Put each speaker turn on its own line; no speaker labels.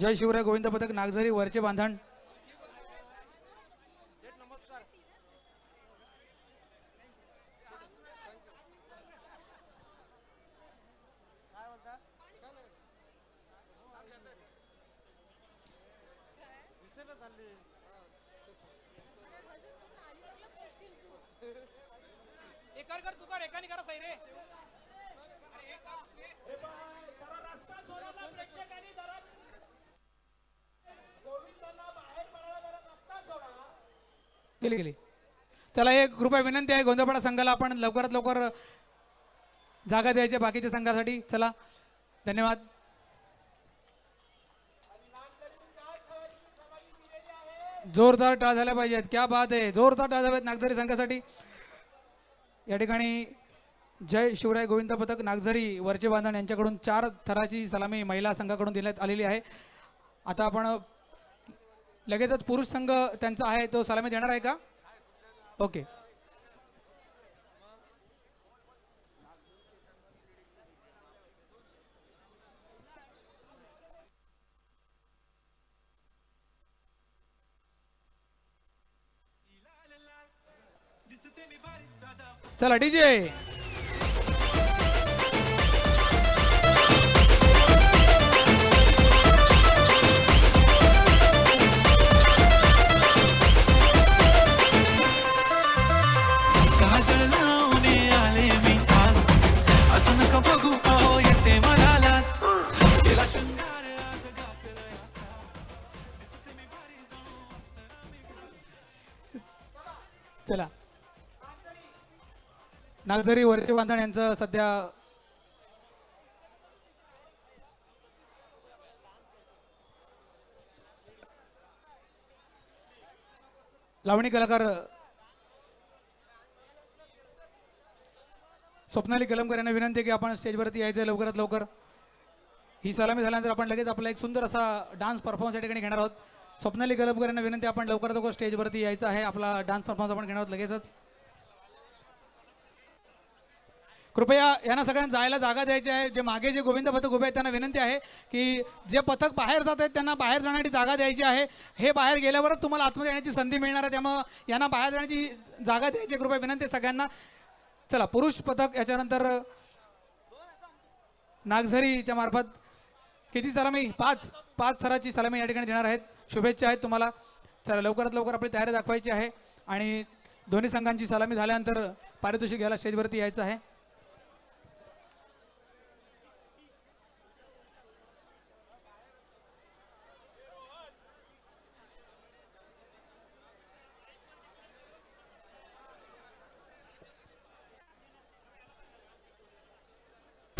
जय शिवराय गोविंद पथक नागझरी वरचे बांधण.
एकार कर तू कर एकाने करा सैरे.
गेली गेली. चला एक कृपया विनंती आहे गोंधळपाडा संघाला आपण लवकरात लवकर जागा द्यायच्या बाकीच्या संघासाठी. चला धन्यवाद. जोरदार टाळ झाल्या पाहिजेत. क्या बात आहे. जोरदार टाळ झाल्यात नागझरी संघासाठी. या ठिकाणी जय शिवराय गोविंद पथक नागझरी वरचे बांधण यांच्याकडून चार थराची सलामी महिला संघाकडून देण्यात आलेली आहे. आता आपण लगेचच पुरुष संघ त्यांचा आहे तो सलामी देणार आहे का? ओके. चला डीजे चला. नागझरी वरचे बांधण यांचं सध्या लावणी कलाकार स्वप्नाली कलमकर यांना विनंती की आपण स्टेजवरती यायचं लवकरात लवकर. ही सलामी झाल्यानंतर आपण लगेच आपला एक सुंदर असा डान्स परफॉर्मन्स या ठिकाणी घेणार आहोत. स्वप्नाली कलमकर यांना विनंती आपण लवकरात लवकर स्टेजवरती यायचं आहे. आपला डान्स परफॉर्मन्स आपण घेणार आहोत लगेचच. कृपया यांना सगळ्यांना जायला जागा द्यायची आहे. जे मागे जे गोविंद पथक उभे आहेत त्यांना विनंती आहे की जे पथक बाहेर जात आहेत त्यांना बाहेर जाण्यासाठी जागा द्यायची आहे. हे बाहेर गेल्यावरच तुम्हाला आतमध्ये येण्याची संधी मिळणार आहे. त्यामुळं यांना बाहेर जाण्याची जागा द्यायची आहे. कृपया विनंती सगळ्यांना. चला पुरुष पथक याच्यानंतर नागझरीच्या मार्फत किती सलामी? पाच पाच थराची सलामी या ठिकाणी देणार आहेत. शुभेच्छा आहेत तुम्हाला. चला लवकरात लवकर आपली तयारी दाखवायची आहे. आणि दोन्ही संघांची सलामी झाल्यानंतर पारितोषिक घ्यायला स्टेजवरती यायचं आहे.